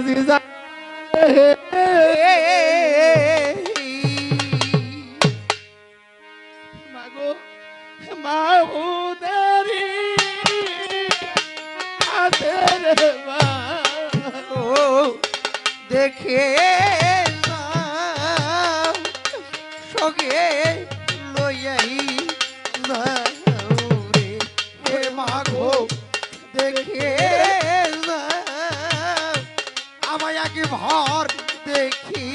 আজি যা মাগো মাহুদারি আছে রে মা দেখে সঙ্গে ভর দেখি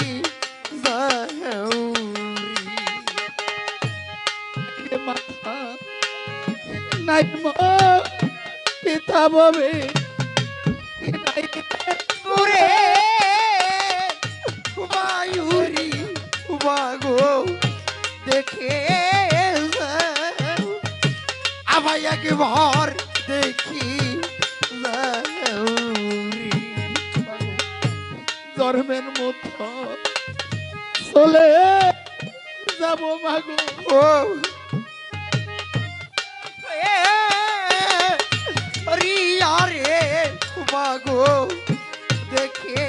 মাথা নাই পিতা ববে। ওরে মায়ুরি মাগো দেখে যাও, আমায় জন্মের মতো চলে যাব মাগো রে মাগো দেখে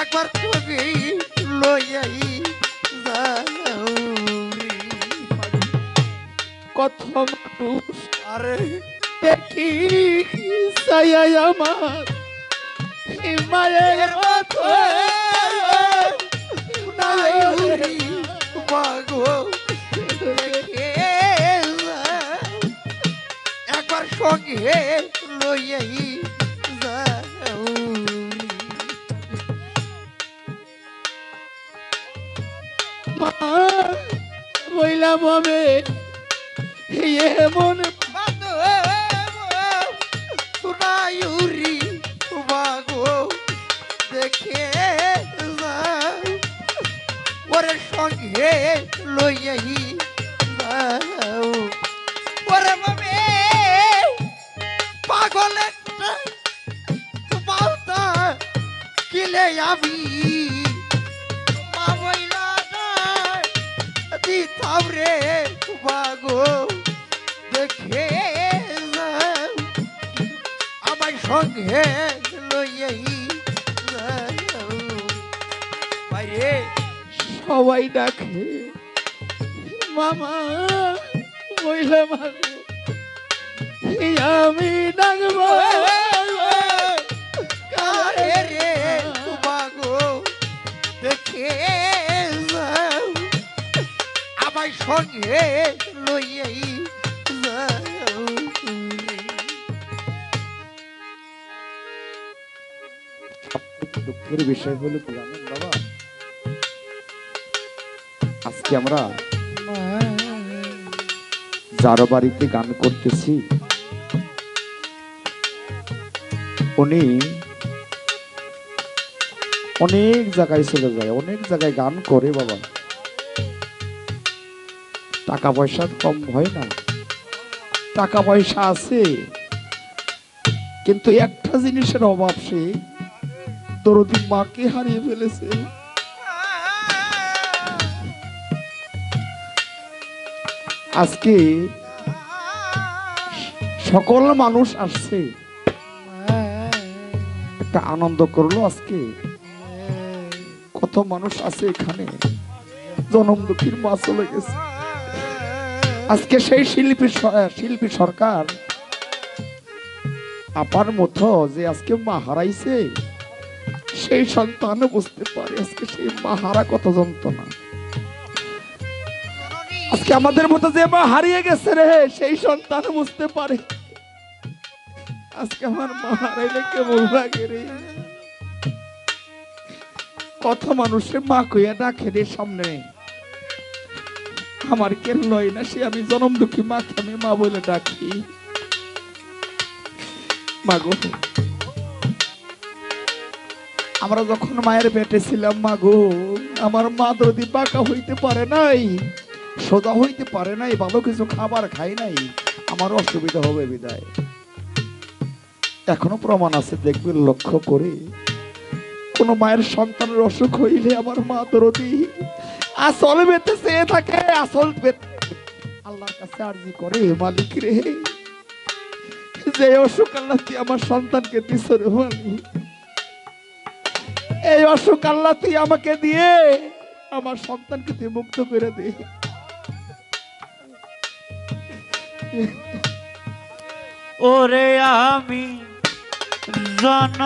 একবার তুমি লইয়াই কত মানুষ আরে দেখি আমার। মায়ের মতো নাইউরি মাগো। দেখে যাও, একবার সঙ্গে লইয়াই মা বইলাম হবে এমন সঙ্গে লইয়াই যাও। ওরে মামে, পাগল মালটা কিলে আমি মা বইলা দিতাম রে মাগো দেখে আমার সঙ্গে লইয়াই সবাই ডাকে মামা বইলা এই আমি ডাকবো। কারে রে মাগো দেখে যাও, আমার সঙ্গে লইয়াই যাও। দুঃখের বিষয় হলো জানেন বাবা আজকে আমরা যার বাড়িতে গান করতেছি, উনি অনেক জায়গায় চলে যায়, অনেক জায়গায় গান করে বাবা। টাকা পয়সা কম হয় না। টাকা পয়সা আছে, কিন্তু একটা জিনিসের অভাব সে, দরদি মাকে হারিয়ে ফেলেছে। আজকে সকল মানুষ আসছে। একটা আনন্দ করল আজকে। কত মানুষ আছে এখানে। জনম দুঃখীর মা চলে গেছে। আজকে সেই শিল্পী শিল্পী সরকার আপার মতো যে আজকে মা হারাইছে, সেই সন্তান বুঝতে পারে আজকে সেই মা হারা কত যন্ত্রণা। আজকে আমাদের মতো যে মা হারিয়ে গেছে রে, সেই সন্তান বুঝতে পারে। আজকে আমার মা হারাইলে কেমন লাগে রে। কত মানুষের মা কইয়া ডাকে রে সামনে। আমার কে লয় না, সে আমি জনম দুঃখী, মাকে আমি মা বলে ডাকি। মাগো আমরা যখন মায়ের পেটে ছিলাম মাগো আমার মা যদি বাঁকা হইতে পারে নাই সোজা হইতে পারে নাই, ভালো কিছু খাবার খাই নাই, আমার অসুবিধা হবে বিদায়। এখনও প্রমাণ আছে দেখবেন লক্ষ্য করে। কোন মায়ের সন্তানের অসুখ হইলে আমার মা দরদি, আসল বেতে চেয়ে থাকে, আসল বেতে আল্লাহর কাছে আরজি করে, মালিক রে। যে অসুখ আল্লাহ তুই আমার সন্তানকে দিস রে মালিক। এই অসুখ আল্লাহ তুই আমাকে দিয়ে, আমার সন্তানকে তুই মুক্ত করে দে। ওরে আমি জন